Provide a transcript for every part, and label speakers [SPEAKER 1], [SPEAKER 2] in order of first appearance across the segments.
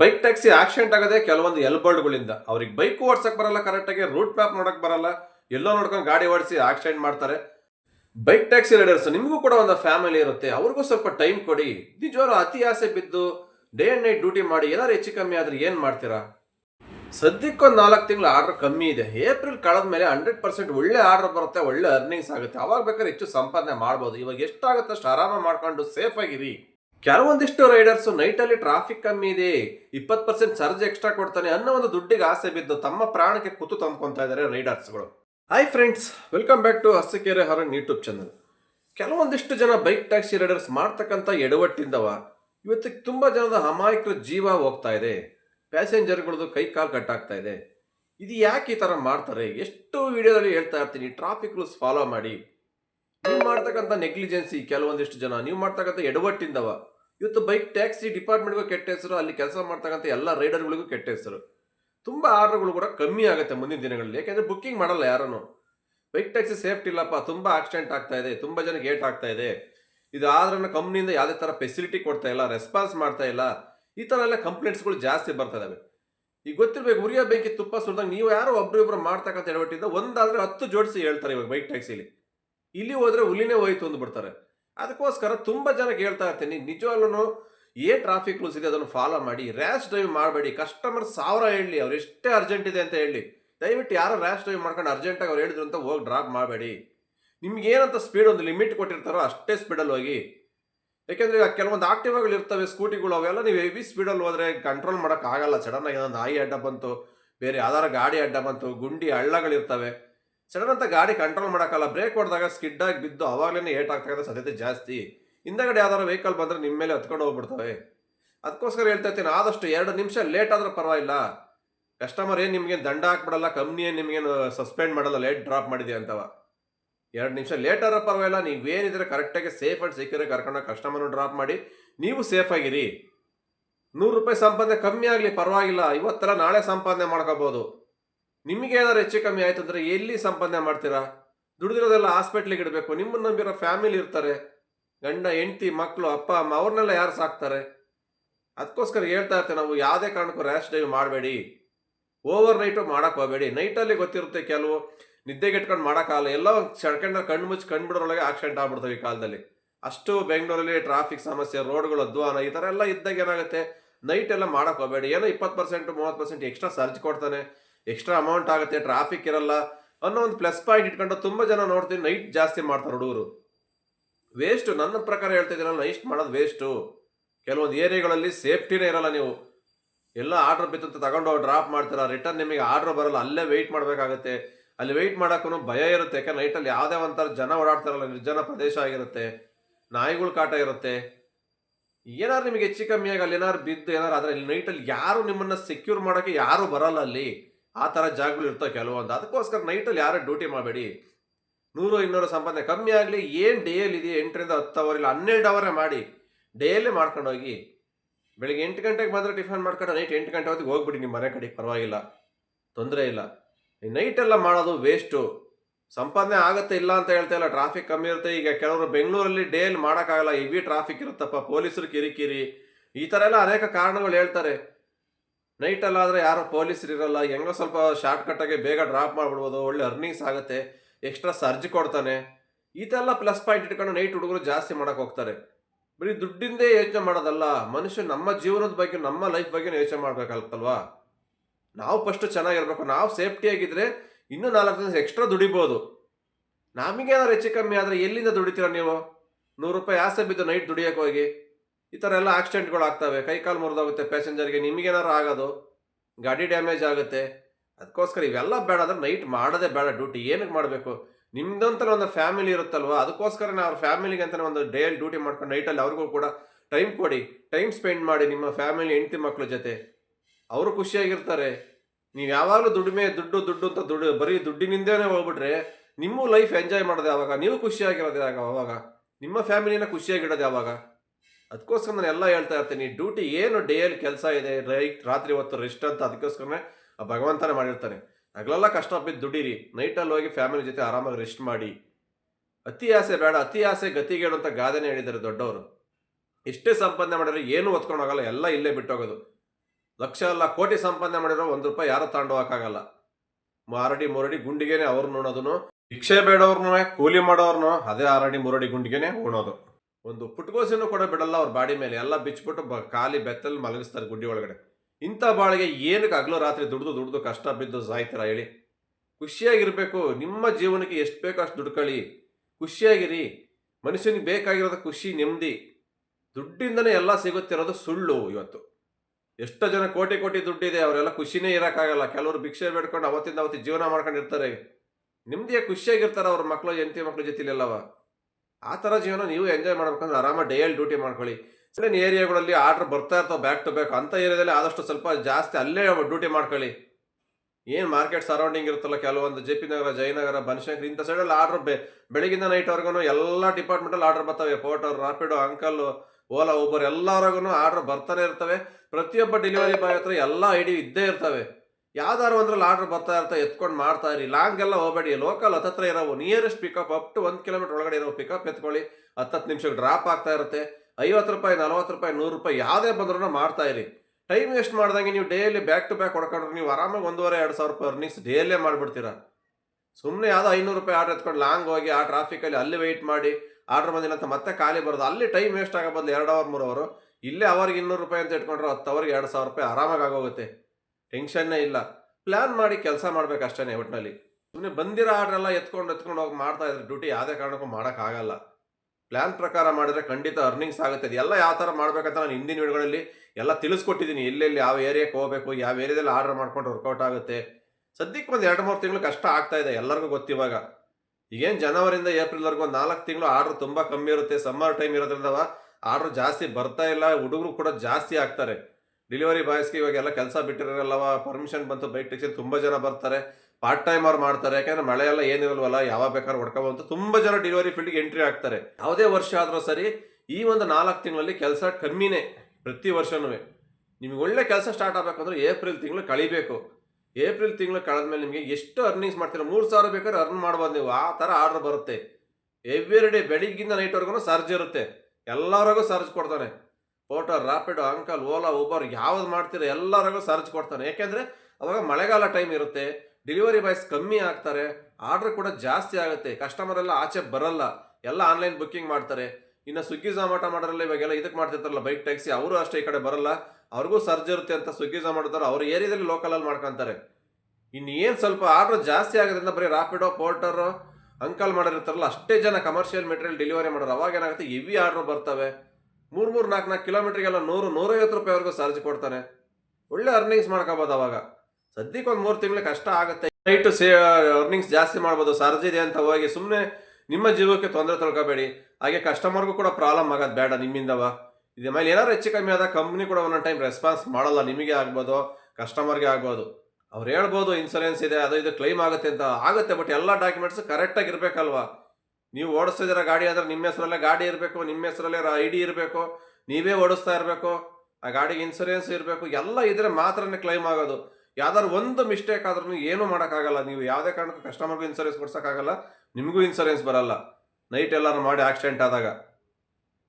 [SPEAKER 1] Bike taxi accident ಆಗದೆ ಕೆಲವೊಂದು ಎಲ್ಬರ್ಡ್ಗಳಿಂದ ಅವ್ರಿಗೆ ಬೈಕ್ ಓಡ್ಸಕ್ ಬರಲ್ಲ ಕರೆಕ್ಟಾಗಿ ರೂಟ್ ಮ್ಯಾಪ್ ನೋಡಕ್ ಬರಲ್ಲ, ಎಲ್ಲೋ ನೋಡ್ಕೊಂಡು ಗಾಡಿ ಓಡಿಸಿ ಆಕ್ಸಿಡೆಂಟ್ ಮಾಡ್ತಾರೆ. ಬೈಕ್ ಟ್ಯಾಕ್ಸಿ ರೈಡರ್ಸ್, ನಿಮಗೂ ಕೂಡ ಒಂದು ಫ್ಯಾಮಿಲಿ ಇರುತ್ತೆ, ಅವ್ರಿಗೂ ಸ್ವಲ್ಪ ಟೈಮ್ ಕೊಡಿ. ನಿಜವರು ಅತಿ ಆಸೆ ಬಿದ್ದು ಡೇ ಅಂಡ್ ನೈಟ್ ಡ್ಯೂಟಿ ಮಾಡಿ, ಏನಾದ್ರು ಹೆಚ್ಚು ಕಮ್ಮಿ ಆದ್ರೆ ಏನು ಮಾಡ್ತೀರಾ? ಸದ್ಯಕ್ಕೊಂದು ನಾಲ್ಕು ತಿಂಗಳು ಆರ್ಡರ್ ಕಮ್ಮಿ ಇದೆ. ಏಪ್ರಿಲ್ ಕಳೆದ ಮೇಲೆ ಹಂಡ್ರೆಡ್ ಪರ್ಸೆಂಟ್ ಒಳ್ಳೆ ಆರ್ಡರ್ ಬರುತ್ತೆ, ಒಳ್ಳೆ ಅರ್ನಿಂಗ್ಸ್ ಆಗುತ್ತೆ. ಅವಾಗ ಬೇಕಾದ್ರೆ ಹೆಚ್ಚು ಸಂಪಾದನೆ ಮಾಡ್ಬೋದು. ಇವಾಗ ಎಷ್ಟಾಗುತ್ತೆ ಅಷ್ಟು ಆರಾಮ ಮಾಡ್ಕೊಂಡು ಸೇಫ್ ಆಗಿರಿ. ಕೆಲವೊಂದಿಷ್ಟು ರೈಡರ್ಸ್ ನೈಟಲ್ಲಿ ಟ್ರಾಫಿಕ್ ಕಮ್ಮಿ ಇದೆ, ಇಪ್ಪತ್ತು ಪರ್ಸೆಂಟ್ ಚಾರ್ಜ್ ಎಕ್ಸ್ಟ್ರಾ ಕೊಡ್ತಾನೆ ಅನ್ನೋ ಒಂದು ದುಡ್ಡಿಗೆ ಆಸೆ ಬಿದ್ದು ತಮ್ಮ ಪ್ರಾಣಕ್ಕೆ ಕೂತು ತಂದ್ಕೊತಾ ಇದ್ದಾರೆ ರೈಡರ್ಸ್ಗಳು. Hi friends welcome back to Hasikere Haran YouTube channel ಕೆಲವೊಂದಿಷ್ಟು ಜನ ಬೈಕ್ ಟ್ಯಾಕ್ಸಿ ರೈಡರ್ಸ್ ಮಾಡ್ತಕ್ಕಂಥ ಎಡವಟ್ಟಿಂದವ, ಇವತ್ತಿಗೆ ತುಂಬ ಜನದ ಅಮಾಯಕರ ಜೀವ ಹೋಗ್ತಾ ಇದೆ. ಪ್ಯಾಸೆಂಜರ್ಗಳದ್ದು ಕೈ ಕಾಲು ಕಟ್ಟಾಗ್ತಾ ಇದೆ. ಇದು ಯಾಕೆ ಈ ಥರ ಮಾಡ್ತಾರೆ? ಎಷ್ಟು ವಿಡಿಯೋದಲ್ಲಿ ಹೇಳ್ತಾ ಇರ್ತೀನಿ ಟ್ರಾಫಿಕ್ ರೂಲ್ಸ್ ಫಾಲೋ ಮಾಡಿ. ನೀವು ಮಾಡ್ತಕ್ಕಂಥ ನೆಗ್ಲಿಜೆನ್ಸಿ ಕೆಲವೊಂದಿಷ್ಟು ಜನ, ನೀವು ಮಾಡ್ತಕ್ಕಂಥ ಎಡವಟ್ಟಿಂದವ ಇವತ್ತು ಬೈಕ್ ಟ್ಯಾಕ್ಸಿ ಡಿಪಾರ್ಟ್ಮೆಂಟ್ಗೂ ಕೆಟ್ಟ ಹೆಸರು, ಅಲ್ಲಿ ಕೆಲಸ ಮಾಡ್ತಕ್ಕಂಥ ಎಲ್ಲ ರೈಡರ್ಗಳಿಗೂ ಕೆಟ್ಟ ಹೆಸರು. ತುಂಬ ಆರ್ಡರ್ಗಳು ಕೂಡ ಕಮ್ಮಿ ಆಗುತ್ತೆ ಮುಂದಿನ ದಿನಗಳಲ್ಲಿ. ಯಾಕೆಂದರೆ ಬುಕ್ಕಿಂಗ್ ಮಾಡಲ್ಲ ಯಾರೂ ಬೈಕ್ ಟ್ಯಾಕ್ಸಿ ಸೇಫ್ಟಿ ಇಲ್ಲಪ್ಪ, ತುಂಬ ಆಕ್ಸಿಡೆಂಟ್ ಆಗ್ತಾ ಇದೆ, ತುಂಬ ಜನಕ್ಕೆ ಏಟ್ ಆಗ್ತಾ ಇದೆ. ಇದು ಆದ್ರೂ ಕಂಪ್ನಿಯಿಂದ ಯಾವುದೇ ಥರ ಫೆಸಿಲಿಟಿ ಕೊಡ್ತಾ ಇಲ್ಲ ರೆಸ್ಪಾನ್ಸ್ ಮಾಡ್ತಾ ಇಲ್ಲ. ಈ ಥರ ಎಲ್ಲ ಕಂಪ್ಲೇಂಟ್ಸ್ಗಳು ಜಾಸ್ತಿ ಬರ್ತಾ ಈಗ ಗೊತ್ತಿರಬೇಕು, ಉರಿಯ ಬೆಂಕಿ ತುಪ್ಪ ಸುರಿದಂಗೆ ನೀವು ಯಾರೋ ಒಬ್ರಿಬ್ರು ಮಾಡ್ತಕ್ಕಂಥ ಎಡವಟ್ಟಿಂದ ಒಂದಾದರೆ ಹತ್ತು ಜೋಡಿಸಿ ಹೇಳ್ತಾರೆ ಇವಾಗ ಬೈಕ್ ಟ್ಯಾಕ್ಸಿಲಿ. ಇಲ್ಲಿ ಹೋದರೆ ಹುಲಿನೇ ಹೋಯ್ತು ಅಂದ್ಬಿಡ್ತಾರೆ. ಅದಕ್ಕೋಸ್ಕರ ತುಂಬ ಜನಕ್ಕೆ ಹೇಳ್ತಾ ಇರ್ತೀನಿ ನಿಜವಾಗ್ಲೂ ಏ ಟ್ರಾಫಿಕ್ ರೂಲ್ಸ್ ಇದೆ ಅದನ್ನು ಫಾಲೋ ಮಾಡಿ ರ್ಯಾಶ್ ಡ್ರೈವ್ ಮಾಡಬೇಡಿ ಕಸ್ಟಮರ್ ಸಾವಿರ ಹೇಳಿ, ಅವ್ರು ಎಷ್ಟೇ ಅರ್ಜೆಂಟ್ ಇದೆ ಅಂತ ಹೇಳಿ, ದಯವಿಟ್ಟು ಯಾರೋ ರ್ಯಾಶ್ ಡ್ರೈವ್ ಮಾಡ್ಕೊಂಡು ಅರ್ಜೆಂಟಾಗಿ ಅವ್ರು ಹೇಳಿದ್ರು ಅಂತ ಹೋಗಿ ಡ್ರಾಪ್ ಮಾಡಬೇಡಿ. ನಿಮ್ಗೆ ಏನಂತ ಸ್ಪೀಡ್ ಒಂದು ಲಿಮಿಟ್ ಕೊಟ್ಟಿರ್ತಾರೋ ಅಷ್ಟೇ ಸ್ಪೀಡಲ್ಲಿ ಹೋಗಿ. ಯಾಕೆಂದರೆ ಈಗ ಕೆಲವೊಂದು ಆಕ್ಟಿವಾಗಳು ಇರ್ತವೆ ಸ್ಕೂಟಿಗಳು ಅವೆಲ್ಲ ನೀವು ಹೆವಿ ಸ್ಪೀಡಲ್ಲಿ ಹೋದರೆ ಕಂಟ್ರೋಲ್ ಮಾಡೋಕ್ಕಾಗಲ್ಲ ಆಗಲ್ಲ ಸಡನ್ ಆಗಿ ಒಂದು ನಾಯಿ ಅಡ್ಡ ಬಂತು, ಬೇರೆ ಯಾವ್ದಾರ ಗಾಡಿ ಅಡ್ಡ ಬಂತು, ಗುಂಡಿ ಹಳ್ಳಗಳಿರ್ತವೆ. ಸಡನ್ ಅಂತ ಗಾಡಿ ಕಂಟ್ರೋಲ್ ಮಾಡೋಕ್ಕಲ್ಲ ಬ್ರೇಕ್ ಹೊಡೆದಾಗ ಸ್ಕಿಡ್ ಆಗಿ ಬಿದ್ದು ಅವಾಗಲೇ ಏಟ್ ಆಗ್ತಕ್ಕಂಥ ಸಾಧ್ಯತೆ ಜಾಸ್ತಿ. ಹಿಂದಗಡೆ ಯಾವ್ದಾರು ವೆಹಿಕಲ್ ಬಂದರೆ ನಿಮ್ಮ ಮೇಲೆ ಹತ್ಕೊಂಡು ಹೋಗ್ಬಿಡ್ತವೆ. ಅದಕ್ಕೋಸ್ಕರ ಹೇಳ್ತಾ ಇರ್ತೀನಿ, ಆದಷ್ಟು ಎರಡು ನಿಮಿಷ ಲೇಟ್ ಆದರೂ ಪರವಾಗಿಲ್ಲ. ಕಸ್ಟಮರ್ ಏನು ನಿಮಗೆ ದಂಡ ಹಾಕ್ಬಿಡಲ್ಲ ಕಂಪ್ನಿ ಏನು ನಿಮಗೇನು ಸಸ್ಪೆಂಡ್ ಮಾಡಲ್ಲ ಲೇಟ್ ಡ್ರಾಪ್ ಮಾಡಿದೆ ಅಂತವ. ಎರಡು ನಿಮಿಷ ಲೇಟ್ ಆದರೂ ಪರವಾಗಿಲ್ಲ, ನೀವೇನಿದ್ರೆ ಕರೆಕ್ಟಾಗಿ ಸೇಫ್ ಆ್ಯಂಡ್ ಸೆಕ್ಯೂರ್ ಕರ್ಕೊಂಡು ಕಸ್ಟಮರ್ನ ಡ್ರಾಪ್ ಮಾಡಿ, ನೀವು ಸೇಫ್ ಆಗಿರಿ. ನೂರು ರೂಪಾಯಿ ಸಂಪಾದನೆ ಕಮ್ಮಿ ಆಗಲಿ, ಪರವಾಗಿಲ್ಲ. ಇವತ್ತೆಲ್ಲ ನಾಳೆ ಸಂಪಾದನೆ ಮಾಡ್ಕೋಬೋದು. ನಿಮಗೆ ಏನಾದ್ರು ಹೆಚ್ಚು ಕಮ್ಮಿ ಆಯ್ತು ಅಂದ್ರೆ ಎಲ್ಲಿ ಸಂಪಾದನೆ ಮಾಡ್ತೀರಾ? ದುಡಿದಿರೋದೆಲ್ಲ ಹಾಸ್ಪಿಟ್ಲಿಗೆ ಇಡಬೇಕು. ನಿಮ್ಮನ್ನು ನಂಬಿರೋ ಫ್ಯಾಮಿಲಿ ಇರ್ತಾರೆ. ಗಂಡ, ಹೆಂಡತಿ ಮಕ್ಕಳು ಅಪ್ಪ, ಅಮ್ಮ, ಅವ್ರನ್ನೆಲ್ಲ ಯಾರು ಸಾಕ್ತಾರೆ? ಅದಕ್ಕೋಸ್ಕರ ಹೇಳ್ತಾ ಇರ್ತೇವೆ ನಾವು ಯಾವುದೇ ಕಾರಣಕ್ಕೂ ರ್ಯಾಶ್ ಡ್ರೈವ್ ಮಾಡಬೇಡಿ. ಓವರ್ ನೈಟು ಮಾಡಕ್ಕೆ ಹೋಗಬೇಡಿ. ನೈಟಲ್ಲಿ ಗೊತ್ತಿರುತ್ತೆ ಕೆಲವು ನಿದ್ದೆಗೆಟ್ಕೊಂಡು ಮಾಡೋಕ್ಕಾಗಲ್ಲ ಎಲ್ಲೋ ಸಡ್ಕೊಂಡ್ರೆ ಕಣ್ಣು ಮುಚ್ಚಿ ಕಣ್ಬಿಡೋರೊಳಗೆ ಆಕ್ಸಿಡೆಂಟ್ ಆಗ್ಬಿಡ್ತವೆ ಈ ಕಾಲದಲ್ಲಿ. ಅಷ್ಟು ಬೆಂಗಳೂರಲ್ಲಿ ಟ್ರಾಫಿಕ್ ಸಮಸ್ಯೆ, ರೋಡ್ಗಳು ಅಧ್ವಾನ, ಈ ಥರ ಎಲ್ಲ ಇದ್ದಾಗ ಏನಾಗುತ್ತೆ? ನೈಟ್ ಎಲ್ಲ ಮಾಡಕ್ಕೆ ಹೋಗಬೇಡಿ. ಏನೋ ಇಪ್ಪತ್ತು ಪರ್ಸೆಂಟ್ ಮೂವತ್ತು ಪರ್ಸೆಂಟ್ ಎಕ್ಸ್ಟ್ರಾ ಸರ್ಜ್ ಕೊಡ್ತಾನೆ. ಎಕ್ಸ್ಟ್ರಾ ಅಮೌಂಟ್ ಆಗುತ್ತೆ ಟ್ರಾಫಿಕ್ ಇರಲ್ಲ ಅನ್ನೋ ಒಂದು ಪ್ಲಸ್ ಪಾಯಿಂಟ್ ಇಟ್ಕೊಂಡು ತುಂಬ ಜನ ನೋಡ್ತೀನಿ ನೈಟ್ ಜಾಸ್ತಿ ಮಾಡ್ತಾರೆ ಹುಡುಗರು. ವೇಸ್ಟು ನನ್ನ ಪ್ರಕಾರ ಹೇಳ್ತಿದ್ದೀರಲ್ಲ ನೈಟ್ ಮಾಡೋದು ವೇಸ್ಟು ಕೆಲವೊಂದು ಏರಿಯಾಗಳಲ್ಲಿ ಸೇಫ್ಟಿನೇ ಇರಲ್ಲ ನೀವು. ಎಲ್ಲ ಆರ್ಡರ್ ಬಿತ್ತಂತ ತಗೊಂಡು ಡ್ರಾಪ್ ಮಾಡ್ತೀರಾ ರಿಟರ್ನ್ ನಿಮಗೆ ಆರ್ಡರ್ ಬರಲ್ಲ, ಅಲ್ಲೇ ವೆಯ್ಟ್ ಮಾಡಬೇಕಾಗುತ್ತೆ. ಅಲ್ಲಿ ವೆಯ್ಟ್ ಮಾಡೋಕ್ಕೂ ಭಯ ಇರುತ್ತೆ, ಯಾಕಂದ್ರೆ ನೈಟಲ್ಲಿ ಯಾವುದೇ ಒಂಥರ ಜನ ಓಡಾಡ್ತಾರಲ್ಲ, ನಿರ್ಜನ ಪ್ರದೇಶ ಆಗಿರುತ್ತೆ, ನಾಯಿಗಳು ಕಾಟ ಇರುತ್ತೆ. ಏನಾದ್ರು ನಿಮಗೆ ಹೆಚ್ಚು ಕಮ್ಮಿ ಆಗಿ ಅಲ್ಲಿ ಏನಾದ್ರು ಬಿದ್ದು ಏನಾದ್ರು ಆದರೆ ಇಲ್ಲಿ ನೈಟಲ್ಲಿ ಯಾರು ನಿಮ್ಮನ್ನು ಸೆಕ್ಯೂರ್ ಮಾಡೋಕ್ಕೆ ಯಾರೂ ಬರಲ್ಲ ಅಲ್ಲಿ. ಆ ಥರ ಜಾಗಗಳು ಇರ್ತವೆ ಕೆಲವೊಂದು. ಅದಕ್ಕೋಸ್ಕರ ನೈಟಲ್ಲಿ ಯಾರು ಡ್ಯೂಟಿ ಮಾಡಬೇಡಿ. ನೂರು, ಇನ್ನೂರು ಸಂಪಾದನೆ ಕಮ್ಮಿ ಆಗಲಿ, ಏನು ಡೇಯಲ್ಲಿ ಇದೆಯಾ ಎಂಟರಿಂದ ಹತ್ತು ಅವರ್ ಇಲ್ಲ, ಹನ್ನೆರಡು ಅವರೇ ಮಾಡಿ ಡೇಯಲ್ಲೇ ಮಾಡ್ಕೊಂಡು ಹೋಗಿ ಬೆಳಿಗ್ಗೆ ಎಂಟು ಗಂಟೆಗೆ ಬಂದರೆ ಟಿಫನ್ ಮಾಡ್ಕೊಂಡು ನೈಟ್ ಎಂಟು ಗಂಟೆ ಹೊತ್ತಿಗೆ ಹೋಗ್ಬಿಡಿ ನಿಮ್ಮ ಮನೆ ಕಡೆಗೆ, ಪರವಾಗಿಲ್ಲ. ತೊಂದರೆ ಇಲ್ಲ. ನೈಟೆಲ್ಲ ಮಾಡೋದು ವೇಸ್ಟು ಸಂಪಾದನೆ ಆಗುತ್ತೆ ಇಲ್ಲ ಅಂತ ಹೇಳ್ತಾ ಇಲ್ಲ ಟ್ರಾಫಿಕ್ ಕಮ್ಮಿ ಇರುತ್ತೆ. ಈಗ ಕೆಲವರು ಬೆಂಗಳೂರಲ್ಲಿ ಡೇಲಿ ಮಾಡೋಕ್ಕಾಗಲ್ಲ ಹೆವಿ ಟ್ರಾಫಿಕ್ ಇರುತ್ತಪ್ಪ, ಪೊಲೀಸರು ಕಿರಿಕಿರಿ, ಈ ಥರ ಎಲ್ಲ ಅನೇಕ ಕಾರಣಗಳು ಹೇಳ್ತಾರೆ. ನೈಟಲ್ಲಾದರೆ ಯಾರು ಪೊಲೀಸರು ಇರಲ್ಲ ಹೆಂಗೋ ಸ್ವಲ್ಪ ಶಾರ್ಟ್ ಕಟ್ಟಾಗಿ ಬೇಗ ಡ್ರಾಪ್ ಮಾಡ್ಬಿಡ್ಬೋದು, ಒಳ್ಳೆ ಅರ್ನಿಂಗ್ಸ್ ಆಗುತ್ತೆ ಎಕ್ಸ್ಟ್ರಾ ಸರ್ಜ್ ಕೊಡ್ತಾನೆ. ಈ ಥರ ಎಲ್ಲ ಪ್ಲಸ್ ಪಾಯಿಂಟ್ ಇಟ್ಕೊಂಡು ನೈಟ್ ಹುಡುಗರು ಜಾಸ್ತಿ ಮಾಡೋಕೆ ಹೋಗ್ತಾರೆ. ಬರೀ ದುಡ್ಡಿಂದೇ ಯೋಚನೆ ಮಾಡೋದಲ್ಲ, ಮನುಷ್ಯ ನಮ್ಮ ಜೀವನದ ಬಗ್ಗೆ, ನಮ್ಮ ಲೈಫ್ ಬಗ್ಗೆ ಯೋಚನೆ ಮಾಡಬೇಕಾಗತ್ತಲ್ವಾ? ನಾವು ಫಸ್ಟ್ ಚೆನ್ನಾಗಿರ್ಬೇಕು, ನಾವು ಸೇಫ್ಟಿ ಆಗಿದ್ರೆ ಇನ್ನೂ ನಾಲ್ಕು ದಿನ ಎಕ್ಸ್ಟ್ರಾ ದುಡಿಬೋದು. ನಮಗೇನಾದ್ರು ಹೆಚ್ಚು ಕಮ್ಮಿ ಆದರೆ ಎಲ್ಲಿಂದ ದುಡಿತೀರ ನೀವು? ನೂರು ರೂಪಾಯಿ ಆಸೆ ಬಿದ್ದು ನೈಟ್ ದುಡಿಯೋಕೆ ಹೋಗಿ. ಈ ಥರ ಎಲ್ಲ ಆಕ್ಸಿಡೆಂಟ್ಗಳು ಆಗ್ತವೆ. ಕೈ ಕಾಲು ಮುರಿದೋಗುತ್ತೆ ಪ್ಯಾಸೆಂಜರ್ಗೆ ನಿಮಗೇನಾದ್ರು ಆಗೋದು, ಗಾಡಿ ಡ್ಯಾಮೇಜ್ ಆಗುತ್ತೆ. ಅದಕ್ಕೋಸ್ಕರ ಇವೆಲ್ಲ ಬೇಡ ಅಂದರೆ ನೈಟ್ ಮಾಡೋದೇ ಬೇಡ. ಡ್ಯೂಟಿ ಏನಕ್ಕೆ ಮಾಡಬೇಕು? ನಿಮ್ದಂತ ಒಂದು ಫ್ಯಾಮಿಲಿ ಇರುತ್ತಲ್ವ? ಅದಕ್ಕೋಸ್ಕರ ನಾವು ಫ್ಯಾಮಿಲಿಗೆ ಅಂತಲೇ ಒಂದು ಡೇಲಿ ಡ್ಯೂಟಿ ಮಾಡ್ಕೊಂಡು ನೈಟಲ್ಲಿ ಅವ್ರಿಗೂ ಕೂಡ ಟೈಮ್ ಕೊಡಿ. ಟೈಮ್ ಸ್ಪೆಂಡ್ ಮಾಡಿ ನಿಮ್ಮ ಫ್ಯಾಮಿಲಿ ಹೆಂಡತಿ ಮಕ್ಕಳ ಜೊತೆ. ಅವರು ಖುಷಿಯಾಗಿರ್ತಾರೆ. ನೀವು ಯಾವಾಗಲೂ ದುಡಿಮೆ, ದುಡ್ಡು ದುಡ್ಡು ಅಂತ ದುಡ್ಡು ಬರೀ ದುಡ್ಡಿನಿಂದೇ ಹೋಗ್ಬಿಟ್ರೆ ನಿಮ್ಮ ಲೈಫ್ ಎಂಜಾಯ್ ಮಾಡೋದು ಯಾವಾಗ? ನೀವು ಖುಷಿಯಾಗಿರೋದು ಯಾವಾಗ? ಅವಾಗ? ನಿಮ್ಮ ಫ್ಯಾಮಿಲಿನ ಖುಷಿಯಾಗಿಡೋದು ಯಾವಾಗ? ಅದಕ್ಕೋಸ್ಕರ ನಾನು ಎಲ್ಲ ಹೇಳ್ತಾ ಇರ್ತೀನಿ ಡ್ಯೂಟಿ ಏನು ಡೇಯಲ್ಲಿ ಕೆಲಸ ಇದೆ, ರೈಟ್, ರಾತ್ರಿ ಹೊತ್ತು ರೆಸ್ಟ್ ಅಂತ ಅದಕ್ಕೋಸ್ಕರನೇ ಆ ಭಗವಂತನೇ ಮಾಡಿರ್ತಾನೆ. ಹಗಲೆಲ್ಲ ಕಷ್ಟ ಬಿದ್ದು ದುಡೀರಿ ನೈಟಲ್ಲಿ ಹೋಗಿ ಫ್ಯಾಮಿಲಿ ಜೊತೆ ಆರಾಮಾಗಿ ರೆಸ್ಟ್ ಮಾಡಿ. ಅತಿ ಆಸೆ ಬೇಡ, ಅತಿ ಆಸೆ ಗತಿಗೇಡು ಅಂತ ಗಾದೆನೇ ಹೇಳಿದ್ದಾರೆ ದೊಡ್ಡವರು. ಎಷ್ಟೇ ಸಂಪಾದನೆ ಮಾಡಿದ್ರೆ ಏನು ಹೊತ್ಕೊಂಡು ಹೋಗಲ್ಲ, ಎಲ್ಲ ಇಲ್ಲೇ ಬಿಟ್ಟೋಗೋದು ಲಕ್ಷ ಅಲ್ಲ, ಕೋಟಿ ಸಂಪಾದನೆ ಮಾಡಿರೋ ಒಂದು ರೂಪಾಯಿ ಯಾರು ತಾಂಡು ಹಾಕಾಗಲ್ಲ ಮಾರಡಿ, ಮುರಡಿ ಗುಂಡಿಗೆನೆ ಅವ್ರು ನೋಡೋದನ್ನು ಭಿಕ್ಷೆ ಬೇಡವ್ರನ್ನೂ ಕೂಲಿ ಮಾಡೋರ್ನು, ಅದೇ ಆರಡಿ, ಮುರಡಿ ಗುಂಡಿಗೆನೆ ಉಣೋದು. ಒಂದು ಪುಟ್ಕೋಸಿನೂ ಕೂಡ ಬಿಡಲ್ಲ, ಅವ್ರ ಬಾಡಿ ಮೇಲೆ. ಎಲ್ಲ ಬಿಚ್ಚಿಬಿಟ್ಟು ಬ ಖಾಲಿ ಬೆತ್ತಲ್ಲಿ ಮಲಗಿಸ್ತಾರೆ ಗುಡ್ಡಿ ಒಳಗಡೆ. ಇಂಥ ಬಾಳಿಗೆ ಏನಕ್ಕೆ ಹಗಲು ರಾತ್ರಿ ದುಡ್ದು ದುಡ್ದು ಕಷ್ಟ ಬಿದ್ದು ಸಾಯ್ತೀರಾ ಹೇಳಿ? ಖುಷಿಯಾಗಿರ್ಬೇಕು. ನಿಮ್ಮ ಜೀವನಕ್ಕೆ ಎಷ್ಟು ಬೇಕೋ ಅಷ್ಟು ದುಡ್ಕೊಳ್ಳಿ ಖುಷಿಯಾಗಿರಿ. ಮನುಷ್ಯನಿಗೆ ಬೇಕಾಗಿರೋದು ಖುಷಿ, ನೆಮ್ಮದಿ. ದುಡ್ಡಿಂದನೇ ಎಲ್ಲ ಸಿಗುತ್ತಿರೋದು ಸುಳ್ಳು ಇವತ್ತು. ಎಷ್ಟೋ ಜನ ಕೋಟಿ ಕೋಟಿ ದುಡ್ಡಿದೆ, ಅವರೆಲ್ಲ ಖುಷಿನೇ ಇರೋಕ್ಕಾಗಲ್ಲ. ಕೆಲವರು ಭಿಕ್ಷೆ ಬೇಡ್ಕೊಂಡು ಅವತ್ತಿಂದ ಅವತ್ತಿಗೆ ಜೀವನ ಮಾಡ್ಕೊಂಡಿರ್ತಾರೆ. ನಿಮ್ಮದೇ ಖುಷಿಯಾಗಿರ್ತಾರೆ ಅವ್ರ ಮಕ್ಕಳು ಹೆಂಡತಿ ಮಕ್ಕಳು ಜೊತೆಲೆಲ್ಲವ. ಆ ಥರ ಜೀವನ ನೀವು ಎಂಜಾಯ್ ಮಾಡ್ಬೇಕಂದ್ರೆ ಆರಾಮಾಗಿ ಡೇಯಲ್ಲಿ ಡ್ಯೂಟಿ ಮಾಡ್ಕೊಳ್ಳಿ. ಸಣ್ಣ ಏರಿಯಾಗಳಲ್ಲಿ ಆರ್ಡರ್ ಬರ್ತಾ ಇರ್ತಾವೆ ಬ್ಯಾಕ್ ಟು ಬ್ಯಾಕ್ ಅಂಥ ಏರಿಯಾದಲ್ಲಿ ಆದಷ್ಟು ಸ್ವಲ್ಪ ಜಾಸ್ತಿ ಅಲ್ಲೇ ಡ್ಯೂಟಿ ಮಾಡ್ಕೊಳ್ಳಿ. ಏನು ಮಾರ್ಕೆಟ್ ಸರೌಂಡಿಂಗ್ ಇರುತ್ತಲ್ಲ ಕೆಲವೊಂದು ಜೆ ಪಿ ನಗರ ಜಯನಗರ ಬನಶಂಕರಿ ಇಂಥ ಸೈಡಲ್ಲಿ ಆರ್ಡರ್ ಬೆ ಬೆಳಗಿಂದ ನೈಟ್ವರೆಗೂ ಎಲ್ಲ ಡಿಪಾರ್ಟ್ಮೆಂಟಲ್ಲಿ ಆರ್ಡರ್ ಬರ್ತವೆ. Porter Rapido uncle Ola Uber ಎಲ್ಲರಿಗೂ ಆರ್ಡರ್ ಬರ್ತಾನೆ ಇರ್ತವೆ. ಪ್ರತಿಯೊಬ್ಬ ಡೆಲಿವರಿ ಬಾಯ್ ಹತ್ರ ಎಲ್ಲ ಐ ಡಿ ಇದ್ದೇ ಇರ್ತವೆ. ಯಾವ್ದಾರು ಅಂದ್ರೆ ಆರ್ಡರ್ ಬರ್ತಾ ಇರ್ತಾ ಎತ್ಕೊಂಡು ಮಾಡ್ತಾ ಇರಿ. ಲಾಂಗ್ ಎಲ್ಲ ಹೋಗಬೇಡಿ. ಲೋಕಲ್ ಹತ್ತತ್ರ ಇರೋವು. ನಿಯರೆಸ್ಟ್ ಪಿಕಪ್ ಅಪ್ ಟು ಒಂದು ಕಿಲೋಮೀಟರ್ ಒಳಗಡೆ ಇರೋ ಪಿಕಪ್ ಎತ್ಕೊಳ್ಳಿ. ಹತ್ತತ್ತು ನಿಮಿಷಕ್ಕೆ ಡ್ರಾಪ್ ಆಗ್ತಾ ಇರುತ್ತೆ. ಐವತ್ತು ರೂಪಾಯಿ, ನಲ್ವತ್ತು ರೂಪಾಯಿ, ನೂರು ರೂಪಾಯಿ ಯಾವುದೇ ಬಂದ್ರೂ ಮಾಡ್ತಾ ಇರಿ. ಟೈಮ್ ವೇಸ್ಟ್ ಮಾಡ್ದಂಗೆ ನೀವು ಡೈಲಿ ಬ್ಯಾಕ್ ಟು ಬ್ಯಾಕ್ ಹೊಡ್ಕೊಂಡ್ರೆ ನೀವು ಆರಾಮಾಗಿ ಒಂದೂವರೆ, ಎರಡು ಸಾವಿರ ರೂಪಾಯಿ ಅರ್ನಿಂಗ್ಸ್ ಡೈಲೇ ಮಾಡ್ಬಿಡ್ತೀರಾ. ಸುಮ್ಮನೆ ಯಾವುದೋ ಐನೂರು ರೂಪಾಯಿ ಆರ್ಡರ್ ಎತ್ಕೊಂಡು ಲಾಂಗ್ ಹೋಗಿ ಆ ಟ್ರಾಫಿಕಲ್ಲಿ ಅಲ್ಲಿ ವೆಯ್ಟ್ ಮಾಡಿ, ಆರ್ಡರ್ ಬಂದಿಲ್ಲ ಅಂತ ಮತ್ತೆ ಖಾಲಿ ಬರೋದು. ಅಲ್ಲಿ ಟೈಮ್ ವೇಸ್ಟ್ ಆಗೋ ಬದಲು ಎರಡು ಅವರ್ ಮೂರು ಅವರು ಇಲ್ಲೇ ಅವರಿಗೆ ಇನ್ನೂರು ರೂಪಾಯಿ ಅಂತ ಇಟ್ಕೊಂಡ್ರೆ ಹತ್ತು ಅವರಿಗೆ ಎರಡು ಸಾವಿರ ರೂಪಾಯಿ ಆರಾಮಾಗಿ ಆಗೋಗುತ್ತೆ. ಟೆನ್ಷನ್ನೇ ಇಲ್ಲ. ಪ್ಲ್ಯಾನ್ ಮಾಡಿ ಕೆಲಸ ಮಾಡ್ಬೇಕು ಅಷ್ಟೇ ಒಟ್ಟಿನಲ್ಲಿ ಸುಮ್ಮನೆ ಬಂದಿರೋ ಆರ್ಡರ್ ಎಲ್ಲ ಎತ್ಕೊಂಡು ಎತ್ಕೊಂಡು ಹೋಗಿ ಮಾಡ್ತಾ ಇದ್ರೆ ಡ್ಯೂಟಿ ಯಾವುದೇ ಕಾರಣಕ್ಕೂ ಮಾಡೋಕ್ಕಾಗಲ್ಲ ಪ್ಲ್ಯಾನ್ ಪ್ರಕಾರ ಮಾಡಿದ್ರೆ ಖಂಡಿತ ಅರ್ನಿಂಗ್ಸ್ ಆಗುತ್ತೆ. ಎಲ್ಲ ಯಾವ ಥರ ಮಾಡಬೇಕಂತ ನಾನು ಹಿಂದಿನ ವಿಡಿಯೋಗಳಲ್ಲಿ ಎಲ್ಲ ತಿಳಿಸ್ಕೊಟ್ಟಿದ್ದೀನಿ. ಎಲ್ಲೆಲ್ಲಿ ಯಾವ ಏರಿಯಾಕ್ಕೆ ಹೋಗಬೇಕು, ಯಾವ ಏರಿಯಾದಲ್ಲಿ ಆರ್ಡರ್ ಮಾಡ್ಕೊಂಡು ವರ್ಕೌಟ್ ಆಗುತ್ತೆ. ಸದ್ಯಕ್ಕೆ ಒಂದು ಎರಡು, ಮೂರು ತಿಂಗಳು ಕಷ್ಟ ಆಗ್ತಾ ಇದೆ ಎಲ್ಲರಿಗೂ ಗೊತ್ತಿವಾಗ ಈಗೇನು ಜನವರಿಂದ ಏಪ್ರಿಲ್ವರೆಗೂ ಒಂದು ನಾಲ್ಕು ತಿಂಗಳು ಆರ್ಡ್ರ್ ತುಂಬ ಕಮ್ಮಿ ಇರುತ್ತೆ. ಸಮ್ಮರ್ ಟೈಮ್ ಇರೋದ್ರಿಂದ ಆರ್ಡ್ರ್ ಜಾಸ್ತಿ ಬರ್ತಾ ಇಲ್ಲ. ಹುಡುಗರು ಕೂಡ ಜಾಸ್ತಿ ಆಗ್ತಾರೆ. ಡೆಲಿವರಿ ಬಾಯ್ಸ್ಗೆ ಇವಾಗೆಲ್ಲ ಕೆಲಸ ಬಿಟ್ಟಿರೋಲ್ಲವ ಪರ್ಮಿಷನ್ ಬಂತು ಬೈಕ್ ಟ್ಯಾಕ್ಸಿ ತುಂಬ ಜನ ಬರ್ತಾರೆ. ಪಾರ್ಟ್ ಟೈಮ್ ಅವ್ರು ಮಾಡ್ತಾರೆ, ಯಾಕಂದ್ರೆ ಮಳೆ ಎಲ್ಲ ಏನಿರಲ್ವಲ್ಲ ಯಾವಾಗ ಬೇಕಾದ್ರೂ ಹೊಡ್ಕೊಬಂತು. ತುಂಬ ಜನ ಡೆಲಿವರಿ ಫೀಲ್ಡ್ಗೆ ಎಂಟ್ರಿ ಆಗ್ತಾರೆ. ಯಾವುದೇ ವರ್ಷ ಆದರೂ ಸರಿ, ಈ ಒಂದು ನಾಲ್ಕು ತಿಂಗಳಲ್ಲಿ ಕೆಲಸ ಕಮ್ಮಿನೇ ಪ್ರತಿ ವರ್ಷನೂ ನಿಮಗೆ ಒಳ್ಳೆ ಕೆಲಸ ಸ್ಟಾರ್ಟ್ ಆಗಬೇಕಂದ್ರೆ ಏಪ್ರಿಲ್ ತಿಂಗಳು ಕಳಿಬೇಕು. ಏಪ್ರಿಲ್ ತಿಂಗಳು ಕಳೆದ್ಮೇಲೆ ನಿಮಗೆ ಎಷ್ಟು ಅರ್ನಿಂಗ್ಸ್ ಮಾಡ್ತೀರಾ? ಮೂರು ಸಾವಿರ ಬೇಕಾದ್ರೆ ಅರ್ನ್ ಮಾಡ್ಬೋದು ನೀವು. ಆ ಥರ ಆರ್ಡರ್ ಬರುತ್ತೆ. ಎವ್ರಿ ಡೇ ಬೆಳಿಗ್ಗಿಂದ ನೈಟ್ವರೆಗೂ ಸರ್ಜ್ ಇರುತ್ತೆ. ಎಲ್ಲರಿಗೂ ಸರ್ಜ್ ಕೊಡ್ತಾನೆ. Photo, Rapido, uncle, Ola Uber ಯಾವ್ದು ಮಾಡ್ತೀರ ಎಲ್ಲರಿಗೂ ಸರ್ಚ್ ಕೊಡ್ತಾನೆ. ಯಾಕೆಂದರೆ ಅವಾಗ ಮಳೆಗಾಲ ಟೈಮ್ ಇರುತ್ತೆ, ಡೆಲಿವರಿ ಬಾಯ್ಸ್ ಕಮ್ಮಿ ಆಗ್ತಾರೆ, ಆರ್ಡರ್ ಕೂಡ ಜಾಸ್ತಿ ಆಗುತ್ತೆ ಕಸ್ಟಮರ್ ಎಲ್ಲ ಆಚೆ ಬರಲ್ಲ, ಎಲ್ಲ ಆನ್ಲೈನ್ ಬುಕ್ಕಿಂಗ್ ಮಾಡ್ತಾರೆ. ಇನ್ನು ಸ್ವಿಗ್ಗಿ, ಝೊಮ್ಯಾಟೊ ಮಾಡೋರಲ್ಲ ಇವಾಗೆಲ್ಲ ಇದಕ್ಕೆ ಮಾಡ್ತಿರ್ತಾರಲ್ಲ, ಬೈಕ್, ಟ್ಯಾಕ್ಸಿ, ಅವರು ಅಷ್ಟೇ ಈ ಕಡೆ ಬರಲ್ಲ, ಅವ್ರಿಗೂ ಸರ್ಜ್ ಇರುತ್ತೆ ಅಂತ ಸ್ವಿಗ್ಗಿ ಝೊಮ್ಯಾಟೋದವ್ರು ಅವ್ರ ಏರಿಯಾದಲ್ಲಿ ಲೋಕಲಲ್ಲಿ ಮಾಡ್ಕೊಂತಾರೆ. ಇನ್ನೇನು ಸ್ವಲ್ಪ ಆರ್ಡರ್ ಜಾಸ್ತಿ ಆಗೋದ್ರಿಂದ ಬರೀ ರಾಪಿಡೋ, ಪೋರ್ಟರು, ಅಂಕಲ್ ಮಾಡಿರ್ತಾರಲ್ಲ, ಅಷ್ಟೇ ಜನ ಕಮರ್ಷಿಯಲ್ ಮೆಟೀರಿಯಲ್ ಡೆಲಿವರಿ ಮಾಡೋರು, ಅವಾಗ ಏನಾಗುತ್ತೆ ಹೆವಿ ಆರ್ಡರ್ ಬರ್ತವೆ. ಮೂರು ಮೂರು ನಾಲ್ಕು ನಾಲ್ಕು ಕಿಲೋಮೀಟ್ರಿಗೆಲ್ಲ ನೂರು, ನೂರೈವತ್ತು ರೂಪಾಯಿವರೆಗೂ ಚಾರ್ಜ್ ಕೊಡ್ತಾನೆ. ಒಳ್ಳೆ ಅರ್ನಿಂಗ್ಸ್ ಮಾಡ್ಕೋಬೋದು ಅವಾಗ. ಸದ್ಯಕ್ಕೆ ಒಂದು ಮೂರು ತಿಂಗಳು ಕಷ್ಟ ಆಗುತ್ತೆ. ನೈಟ್ ಸೇ ಅರ್ನಿಂಗ್ಸ್ ಜಾಸ್ತಿ ಮಾಡ್ಬೋದು. ಸರ್ಜ್ ಇದೆ ಅಂತ ಹೋಗಿ ಸುಮ್ಮನೆ ನಿಮ್ಮ ಜೀವಕ್ಕೆ ತೊಂದರೆ ತೊಳ್ಕೋಬೇಡಿ. ಹಾಗೆ ಕಸ್ಟಮರ್ಗೂ ಕೂಡ ಪ್ರಾಬ್ಲಮ್ ಆಗೋದು ಬೇಡ ನಿಮ್ಮಿಂದವ. ಇದೇ ಮೇಲೆ ಏನಾದ್ರು ಹೆಚ್ಚು ಕಮ್ಮಿ ಆದ ಕಂಪ್ನಿ ಕೂಡ ಒಂದೊಂದು ಟೈಮ್ ರೆಸ್ಪಾನ್ಸ್ ಮಾಡಲ್ಲ. ನಿಮಗೆ ಆಗ್ಬೋದು ಕಸ್ಟಮರ್ಗೆ ಆಗ್ಬೋದು. ಅವ್ರು ಹೇಳ್ಬೋದು ಇನ್ಸೂರೆನ್ಸ್ ಇದೆ, ಅದು ಇದು ಕ್ಲೈಮ್ ಆಗುತ್ತೆ ಅಂತ. ಆಗುತ್ತೆ ಬಟ್ ಎಲ್ಲ ಡಾಕ್ಯುಮೆಂಟ್ಸ್ ಕರೆಕ್ಟಾಗಿ ಇರಬೇಕಲ್ವಾ ನೀವು ಓಡಿಸ್ತಿದ್ದೀರ ಗಾಡಿ ಅಂದ್ರೆ ನಿಮ್ಮ ಹೆಸರಲ್ಲೇ ಗಾಡಿ ಇರಬೇಕು, ನಿಮ್ಮ ಹೆಸರಲ್ಲೇ ಐ ಡಿ ಇರಬೇಕು, ನೀವೇ ಓಡಿಸ್ತಾ ಇರಬೇಕು. ಆ ಗಾಡಿಗೆ ಇನ್ಸೂರೆನ್ಸ್ ಇರಬೇಕು, ಎಲ್ಲ ಇದ್ರೆ ಮಾತ್ರನೇ ಕ್ಲೈಮ್ ಆಗೋದು. ಯಾವ್ದಾದ್ರು ಒಂದು ಮಿಸ್ಟೇಕ್ ಆದ್ರೂ ಏನೂ ಮಾಡೋಕ್ಕಾಗಲ್ಲ. ನೀವು ಯಾವುದೇ ಕಾರಣಕ್ಕೂ ಕಸ್ಟಮರ್ಗೂ ಇನ್ಸೂರೆನ್ಸ್ ಕೊಡ್ಸೋಕ್ಕಾಗಲ್ಲ, ನಿಮಗೂ ಇನ್ಸೂರೆನ್ಸ್ ಬರಲ್ಲ. ನೈಟ್ ಎಲ್ಲರೂ ಮಾಡಿ ಆಕ್ಸಿಡೆಂಟ್ ಆದಾಗ.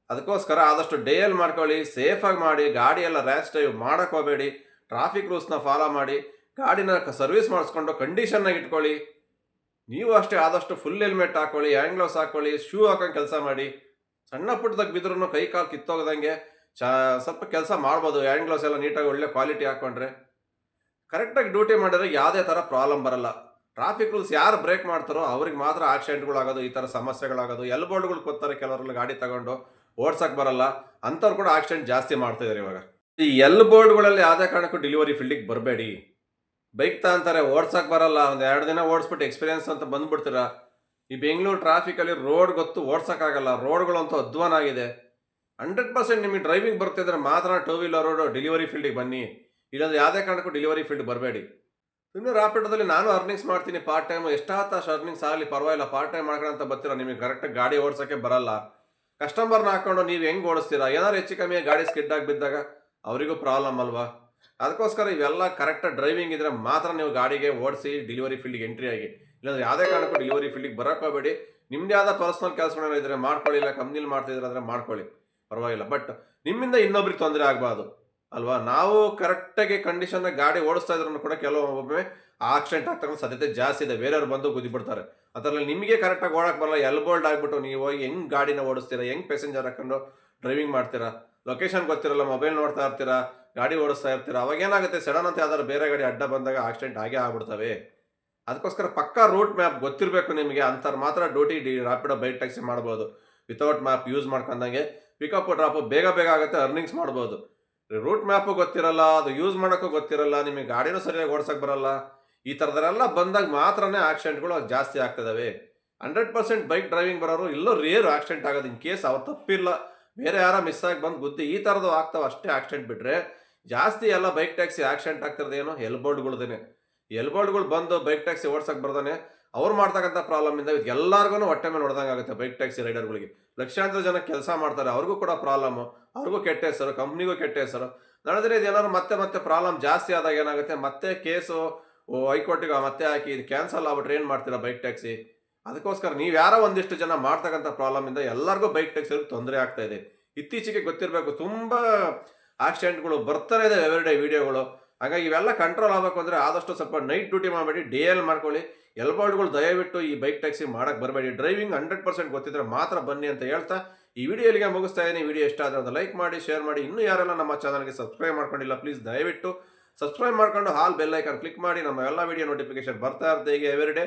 [SPEAKER 1] ಅದಕ್ಕೋಸ್ಕರ ಆದಷ್ಟು ಡೇಯಲ್ಲಿ ಮಾಡ್ಕೊಳ್ಳಿ ಸೇಫಾಗಿ ಮಾಡಿ, ಗಾಡಿ ಎಲ್ಲ ರ್ಯಾಶ್ ಡ್ರೈವ್ ಮಾಡೋಕ್ಕೋಗಬೇಡಿ ಟ್ರಾಫಿಕ್ ರೂಲ್ಸ್ನ ಫಾಲೋ ಮಾಡಿ, ಗಾಡಿನ ಸರ್ವಿಸ್ ಮಾಡಿಸ್ಕೊಂಡು ಕಂಡೀಷನ್ನಾಗಿ ಇಟ್ಕೊಳ್ಳಿ. ನೀವು ಅಷ್ಟೇ ಆದಷ್ಟು ಫುಲ್ ಹೆಲ್ಮೆಟ್ ಹಾಕೊಳ್ಳಿ ಹ್ಯಾಂಗ್ಲೋಸ್ ಹಾಕೊಳ್ಳಿ ಶೂ ಹಾಕೊಂಡು ಕೆಲಸ ಮಾಡಿ. ಸಣ್ಣ ಪುಟ್ಟದಾಗ ಬಿದ್ರೂ ಕೈ ಕಾಲು ಕಿತ್ತೋಗದಂಗೆ ಚಾ, ಸ್ವಲ್ಪ ಕೆಲಸ ಮಾಡ್ಬೋದು ಹ್ಯಾಂಗ್ಲೋಸ್ ಎಲ್ಲ ನೀಟಾಗಿ ಒಳ್ಳೆ ಕ್ವಾಲಿಟಿ ಹಾಕ್ಕೊಂಡ್ರೆ ಕರೆಕ್ಟಾಗಿ ಡ್ಯೂಟಿ ಮಾಡಿದ್ರೆ ಯಾವುದೇ ಥರ ಪ್ರಾಬ್ಲಮ್ ಬರಲ್ಲ. ಟ್ರಾಫಿಕ್ ರೂಲ್ಸ್ ಯಾರು ಬ್ರೇಕ್ ಮಾಡ್ತಾರೋ ಅವ್ರಿಗೆ ಮಾತ್ರ ಆಕ್ಸಿಡೆಂಟ್ಗಳಾಗೋದು ಈ ಥರ ಸಮಸ್ಯೆಗಳಾಗೋದು ಎಲ್ಬೋರ್ಡ್ಗಳು ಕೊತ್ತಾರೆ ಕೆಲವರೆಲ್ಲ ಗಾಡಿ ತಗೊಂಡು ಓಡ್ಸಕ್ಕೆ ಬರಲ್ಲ ಅಂಥವ್ರು ಕೂಡ ಆಕ್ಸಿಡೆಂಟ್ ಜಾಸ್ತಿ ಮಾಡ್ತಾಯಿದ್ದಾರೆ ಇವಾಗ. ಈ ಎಲ್ ಬೋರ್ಡ್ಗಳಲ್ಲಿ ಯಾವುದೇ ಕಾರಣಕ್ಕೂ ಡೆಲಿವರಿ ಫೀಲ್ಡಿಗೆ ಬರಬೇಡಿ. ಬೈಕ್ ತಗೊಂತಾರೆ ಓಡ್ಸಕ್ಕೆ ಬರಲ್ಲ, ಒಂದು ಎರಡು ದಿನ ಓಡಿಸ್ಬಿಟ್ಟು ಎಕ್ಸ್ಪೀರಿಯನ್ಸ್ ಅಂತ ಬಂದ್ಬಿಡ್ತೀರಾ? ಈ ಬೆಂಗಳೂರು ಟ್ರಾಫಿಕಲ್ಲಿ ರೋಡ್ ಗೊತ್ತು ಓಡ್ಸೋಕ್ಕಾಗಲ್ಲ ರೋಡ್ಗಳಂತೂ ಅಧ್ವಾನ ಆಗಿದೆ ಹಂಡ್ರೆಡ್ ಪರ್ಸೆಂಟ್ ನಿಮಗೆ ಡ್ರೈವಿಂಗ್ ಬರ್ತಿದ್ರೆ ಮಾತ್ರ ಟೂ ವೀಲರ್ ರೋಡ್ ಡೆಲಿವರಿ ಫೀಲ್ಡಿಗೆ ಬನ್ನಿ. ಇಲ್ಲಾಂದ್ರೆ ಯಾವುದೇ ಕಾರಣಕ್ಕೂ ಡೆಲಿವರಿ ಫೀಲ್ಡ್ ಬರಬೇಡಿ. ಇನ್ನು ರಾಪಿಡೋದಲ್ಲಿ ನಾನು ಅರ್ನಿಂಗ್ಸ್ ಮಾಡ್ತೀನಿ ಪಾರ್ಟ್ ಟೈಮ್ ಎಷ್ಟಾತ ಅರ್ನಿಂಗ್ಸ್ ಆಗಲಿ, ಪರವಾಗಿಲ್ಲ ಪಾರ್ಟ್ ಟೈಮ್ ಮಾಡ್ಕೊಳ್ಳೋ ಬರ್ತೀರಾ? ನಿಮಗೆ ಕರೆಕ್ಟಾಗಿ ಗಾಡಿ ಓಡಿಸೋಕ್ಕೆ ಬರಲ್ಲ. ಕಸ್ಟಮರ್ನ ಹಾಕೊಂಡು ನೀವು ಹೆಂಗೆ ಓಡಿಸ್ತೀರಾ? ಏನಾದ್ರು ಹೆಚ್ಚು ಕಮ್ಮಿ ಗಾಡಿ ಸ್ಕಿಡ್ ಆಗಿ ಬಿದ್ದಾಗ ಅವರಿಗೂ ಪ್ರಾಬ್ಲಮ್ ಅಲ್ವಾ? ಅದಕ್ಕೋಸ್ಕರ ಇವೆಲ್ಲ ಕರೆಕ್ಟಾಗಿ ಡ್ರೈವಿಂಗ್ ಇದ್ರೆ ಮಾತ್ರ ನೀವು ಗಾಡಿಗೆ ಓಡಿಸಿ ಡೆಲಿವರಿ ಫೀಲ್ಡ್ಗೆ ಎಂಟ್ರಿ ಆಗಿ. ಇಲ್ಲಾಂದ್ರೆ ಯಾವುದೇ ಕಾರಣಕ್ಕೂ ಡೆಲಿವರಿ ಫೀಲ್ಡಿಗೆ ಬರೋಕೋಬೇಡಿ ನಿಮ್ಮದೇ ಆದ ಪರ್ಸನಲ್ ಕೆಲಸಗಳನ್ನ ಇದ್ರೆ ಮಾಡ್ಕೊಳ್ಳಿ, ಇಲ್ಲ ಕಂಪ್ನಿಲಿ ಮಾಡ್ತಿದ್ರೆ ಅಂದರೆ ಮಾಡ್ಕೊಳ್ಳಿ. ಪರವಾಗಿಲ್ಲ. ಬಟ್ ನಿಮ್ಮಿಂದ ಇನ್ನೊಬ್ರಿಗೆ ತೊಂದರೆ ಆಗಬಾರ್ದು. ಅಲ್ವಾ? ನಾವು ಕರೆಕ್ಟಾಗಿ ಕಂಡೀಷನ್ ಗಾಡಿ ಓಡಿಸ್ತಾ ಇದ್ರೂ ಕೂಡ ಕೆಲವೊಮ್ಮೆ ಆಕ್ಸಿಡೆಂಟ್ ಆಗ್ತಕ್ಕಂಥ ಸಾಧ್ಯತೆ ಜಾಸ್ತಿ ಇದೆ. ಬೇರೆಯವ್ರು ಬಂದು ಗುದ್ದಿ ಬಿಡ್ತಾರೆ. ಅದರಲ್ಲಿ ನಿಮಗೆ ಕರೆಕ್ಟಾಗಿ ಓಡಕ್ಕೆ ಬರಲ್ಲ. ಎಲ್ಬೋಲ್ಡ್ ಆಗಿಬಿಟ್ಟು ನೀವು ಹೋಗಿ ಹೆಂಗ್ ಗಾಡಿನ ಓಡಿಸ್ತೀರಾ? ಹೆಂಗ್ ಪ್ಯಾಸೆಂಜರ್ ಹಾಕೊಂಡು ಡ್ರೈವಿಂಗ್ ಮಾಡ್ತೀರಾ? ಲೊಕೇಶನ್ ಗೊತ್ತಿರಲ್ಲ ಮೊಬೈಲ್ ನೋಡ್ತಾ ಇರ್ತೀರಾ? ಗಾಡಿ ಓಡಿಸ್ತಾ ಇರ್ತೀರ, ಅವಾಗ ಏನಾಗುತ್ತೆ ಸಡನ್ ಅಂತ ಯಾವ್ದಾದ್ರು ಬೇರೆ ಗಾಡಿ ಅಡ್ಡ ಬಂದಾಗ ಆಕ್ಸಿಡೆಂಟ್ ಆಗೇ ಆಗ್ಬಿಡ್ತವೆ. ಅದಕ್ಕೋಸ್ಕರ ಪಕ್ಕಾ ರೂಟ್ ಮ್ಯಾಪ್ ಗೊತ್ತಿರಬೇಕು ನಿಮಗೆ ಅಂಥವ್ರು ಮಾತ್ರ ಡ್ಯೂಟಿ ಡಿ ರ್ಯಾಪಿಡೋ ಬೈಕ್ ಟ್ಯಾಕ್ಸಿ ಮಾಡ್ಬೋದು. ವಿತೌಟ್ ಮ್ಯಾಪ್ ಯೂಸ್ ಮಾಡ್ಕೊಂಡಂಗೆ ಪಿಕಪ್ ಡ್ರಾಪ್ ಬೇಗ ಬೇಗ ಆಗುತ್ತೆ ಅರ್ನಿಂಗ್ಸ್ ಮಾಡ್ಬೋದು. ರೂಟ್ ಮ್ಯಾಪು ಗೊತ್ತಿರಲ್ಲ, ಅದು ಯೂಸ್ ಮಾಡೋಕ್ಕೂ ಗೊತ್ತಿರಲ್ಲ, ನಿಮಗೆ ಗಾಡಿನೂ ಸರಿಯಾಗಿ ಓಡಿಸೋಕೆ ಬರಲ್ಲ. ಈ ಥರದಲ್ಲೆಲ್ಲ ಬಂದಾಗ ಮಾತ್ರನೇ ಆಕ್ಸಿಡೆಂಟ್ಗಳು ಜಾಸ್ತಿ ಆಗ್ತದವೆ. ಹಂಡ್ರೆಡ್ ಪರ್ಸೆಂಟ್ ಬೈಕ್ ಡ್ರೈವಿಂಗ್ ಬರೋರು ಇಲ್ಲೋ ರೇರ್ ಆಕ್ಸಿಡೆಂಟ್ ಆಗೋದು ಇನ್ ಕೇಸ್ ಅವ್ರು ತಪ್ಪಿಲ್ಲ. ಬೇರೆ ಯಾರ ಮಿಸ್ ಆಗಿ ಬಂದು ಗುದ್ದಿ, ಈ ಥರದ್ದು ಆಗ್ತಾವೆ ಅಷ್ಟೇ ಆಕ್ಸಿಡೆಂಟ್ ಬಿಟ್ರೆ. ಜಾಸ್ತಿ ಎಲ್ಲ ಬೈಕ್ ಟ್ಯಾಕ್ಸಿ ಆಕ್ಸಿಡೆಂಟ್ ಆಗ್ತಿರೋದೇನು ಎಲ್ಬೋರ್ಡ್ಗಳ್ದೇನೆ ಎಲ್ಬೋರ್ಡ್ಗಳು ಬಂದು ಬೈಕ್ ಟ್ಯಾಕ್ಸಿ ಓಡ್ಸಕ್ಕೆ ಬರ್ದಾನೆ, ಅವ್ರು ಮಾಡ್ತಕ್ಕಂಥ ಪ್ರಾಬ್ಲಮ್ ಇಂದ ಎಲ್ಲರಿಗೂ ಹೊಟ್ಟೆ ಮೇಲೆ ಹೊಡೆದಂಗೆ ಆಗುತ್ತೆ ಬೈಕ್ ಟ್ಯಾಕ್ಸಿ ರೈಡರ್ಗಳಿಗೆ ಲಕ್ಷಾಂತರ ಜನ ಕೆಲಸ ಮಾಡ್ತಾರೆ, ಅವ್ರಿಗೂ ಕೂಡ ಪ್ರಾಬ್ಲಮ್ ಅವ್ರಿಗೂ ಕೆಟ್ಟ ಹೆಸರು ಕಂಪ್ನಿಗೂ ಕೆಟ್ಟ ಹೆಸರು. ನಡೆದ್ರೆ ಇದು ಏನಾದ್ರು ಮತ್ತೆ ಮತ್ತೆ ಪ್ರಾಬ್ಲಮ್ ಜಾಸ್ತಿ ಆದಾಗ ಏನಾಗುತ್ತೆ, ಮತ್ತೆ ಕೇಸು ಹೈಕೋರ್ಟಿಗೆ ಮತ್ತೆ ಹಾಕಿ ಇದು ಕ್ಯಾನ್ಸಲ್ ಆಗ್ಬಿಟ್ರೆ ಏನು ಮಾಡ್ತೀರಾ ಬೈಕ್ ಟ್ಯಾಕ್ಸಿ ಅದಕ್ಕೋಸ್ಕರ ನೀವು ಯಾರೋ ಒಂದಿಷ್ಟು ಜನ ಮಾಡ್ತಕ್ಕಂಥ ಪ್ರಾಬ್ಲಮ್ ಇಂದ ಎಲ್ಲರಿಗೂ ಬೈಕ್ ಟ್ಯಾಕ್ಸಿ ತೊಂದರೆ ಆಗ್ತಾ ಇದೆ. ಇತ್ತೀಚೆಗೆ ಗೊತ್ತಿರಬೇಕು, ತುಂಬ ಆಕ್ಸಿಡೆಂಟ್ಗಳು ಬರ್ತಾನೆ ಇದೆ ಎವ್ರಿಡೇ ವಿಡಿಯೋಗಳು. ಹಾಗಾಗಿ ಇವೆಲ್ಲ ಕಂಟ್ರೋಲ್ ಆಗಬೇಕು ಅಂದರೆ ಆದಷ್ಟು ಸ್ವಲ್ಪ ನೈಟ್ ಡ್ಯೂಟಿ ಮಾಡಬೇಡಿ ಡೇ ಎಲ್ ಮಾಡ್ಕೊಳ್ಳಿ. ಎಲ್ಬಾಲ್ಡ್ಗಳು ದಯವಿಟ್ಟು ಈ ಬೈಕ್ ಟ್ಯಾಕ್ಸಿ ಮಾಡೋಕ್ಕೆ ಬರಬೇಡಿ. ಡ್ರೈವಿಂಗ್ ಹಂಡ್ರೆಡ್ ಪರ್ಸೆಂಟ್ ಗೊತ್ತಿದ್ರೆ ಮಾತ್ರ ಬನ್ನಿ ಅಂತ ಹೇಳ್ತಾ ಈ ವಿಡಿಯೋ ಇಲ್ಲಿಗೆ ಮುಗಿಸ್ತಾ ಇದ್ದೀನಿ. ವಿಡಿಯೋ ಇಷ್ಟ ಆದರೆ ಅದು ಲೈಕ್ ಮಾಡಿ ಶೇರ್ ಮಾಡಿ. ಇನ್ನೂ ಯಾರೆಲ್ಲ ನಮ್ಮ ಚಾನಲ್ಗೆ ಸಬ್ಸ್ಕ್ರೈಬ್ ಮಾಡ್ಕೊಂಡಿಲ್ಲ ಪ್ಲೀಸ್ ದಯವಿಟ್ಟು ಸಬ್ಸ್ಕ್ರೈಬ್ ಮಾಡ್ಕೊಂಡು ಹಾಲ್ ಬೆಲ್ ಐಕಾನ್ ಕ್ಲಿಕ್ ಮಾಡಿ. ನಮ್ಮ ಎಲ್ಲ ವಿಡಿಯೋ ನೋಟಿಫಿಕೇಶನ್ ಬರ್ತಾ ಇರುತ್ತೆ ಹೀಗೆ ಎವ್ರಿಡೇ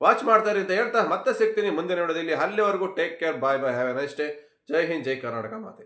[SPEAKER 1] ವಾಚ್ ಮಾಡ್ತಾ ಇರಿ ಅಂತ ಹೇಳ್ತಾ ಮತ್ತೆ ಸಿಗ್ತೀನಿ ಮುಂದಿನ ವಿಡಿಯೋದಲ್ಲಿ ಅಲ್ಲಿವರೆಗೂ take care bye bye have a nice day ಜೈ ಹಿಂದ್, ಜೈ ಕರ್ನಾಟಕ ಮಾತೆ.